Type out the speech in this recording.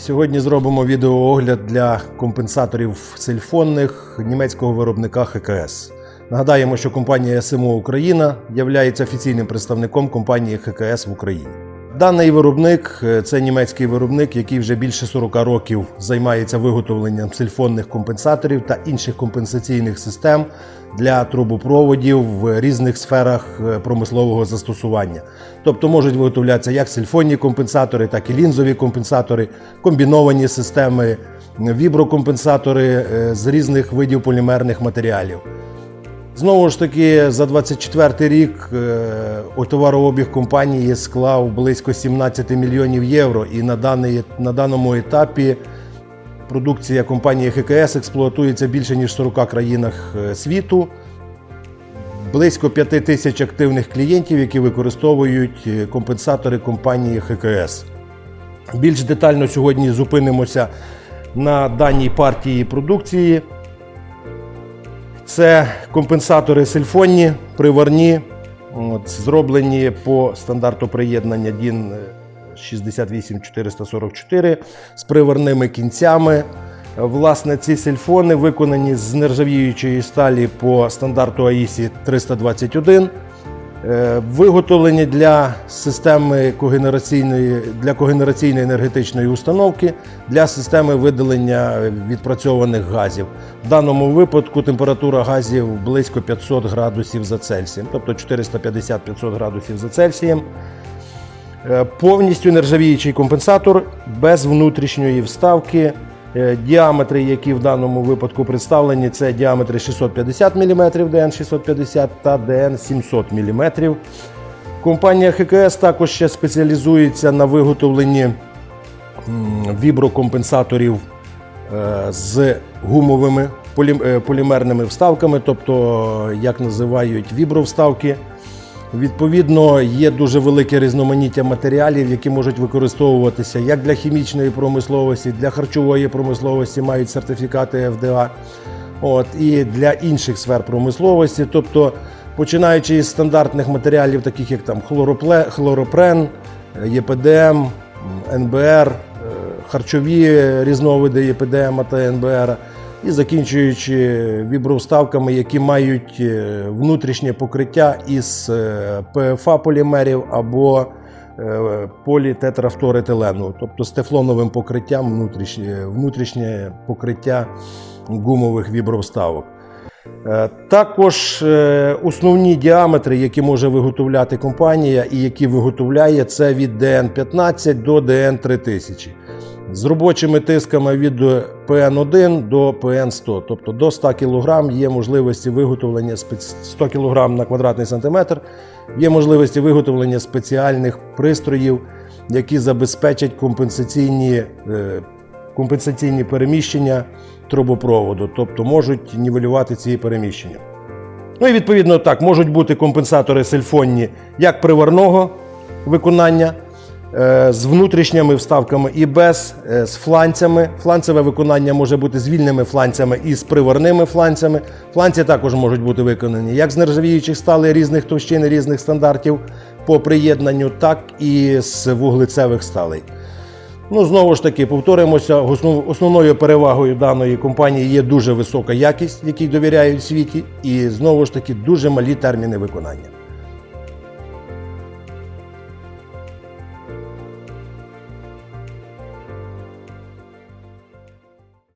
Сьогодні зробимо відеоогляд для компенсаторів сельфонних німецького виробника ХКС. Нагадаємо, що компанія СМО Україна є офіційним представником компанії ХКС в Україні. Даний виробник е, це німецький виробник, який вже більше 40 років займається виготовленням сельфонних компенсаторів та інших компенсаційних систем для трубопроводів в різних сферах е, промислового застосування. Тобто можуть виготовлятися як сельфонні компенсатори, так і лінзові компенсатори, комбіновані системи, віброкомпенсатори е, з різних видів полімерних матеріалів. Знову ж таки, за 24 рік е, товарообіг компанії склав близько 17 мільйонів євро, і на, даний, на даному етапі продукція компанії ХКС експлуатується більше ніж в 40 країнах е, світу. Близько 5 тисяч активних клієнтів, які використовують е, компенсатори компанії ХКС. Більш детально сьогодні зупинимося на даній партії продукції. Це компенсатори сельфонні, приварні, от, зроблені по стандарту приєднання DIN 68444 з приварними кінцями. Власне, ці сельфони виконані з нержавіючої сталі по стандарту АІСі 321. Е, Виготовлені для системи когенераційної для когенераційної енергетичної установки для системи видалення відпрацьованих газів. В даному випадку температура газів близько 500 градусів за Цельсієм, тобто 450-500 градусів за Цельсієм. Е, Повністю нержавіючий компенсатор без внутрішньої вставки. Е, Діаметри, які в даному випадку представлені, це діаметри 650 мм ДН 650 та ДН 700 мм. Компанія ХКС також ще спеціалізується на виготовленні віброкомпенсаторів е, з гумовими е, полімерними вставками, тобто, як називають вібровставки. Відповідно, є дуже велике різноманіття матеріалів, які можуть використовуватися як для хімічної промисловості, для харчової промисловості, мають сертифікати ФДА, от, і для інших сфер промисловості. Тобто, починаючи із стандартних матеріалів, таких як там хлоропле, хлоропрен, ЄПДМ, НБР, е, харчові різновиди ЄПДМ та НБР, і закінчуючи вібровставками, які мають е, внутрішнє покриття із е, ПФА полімерів або е, політетрафторетилену, тобто з тефлоновим покриттям внутрішнє, внутрішнє покриття гумових вібровставок. Також основні діаметри, які може виготовляти компанія і які виготовляє, це від DN15 до DN3000 з робочими тисками від PN1 до PN100, тобто до 100 кг є можливості виготовлення спец- 100 кг на квадратний сантиметр, є можливості виготовлення спеціальних пристроїв, які забезпечать компенсаційні, е, компенсаційні переміщення трубопроводу, тобто можуть нівелювати ці переміщення. Ну і відповідно так, можуть бути компенсатори сельфонні як приварного виконання з внутрішніми вставками і без, е, з фланцями. Фланцеве виконання може бути з вільними фланцями і з приварними фланцями. Фланці також можуть бути виконані як з нержавіючих сталей різних товщин, різних стандартів по приєднанню, так і з вуглецевих сталей. Ну, знову ж таки, повторимося, основ- основною перевагою даної компанії є дуже висока якість, якій довіряють світі, і знову ж таки дуже малі терміни виконання.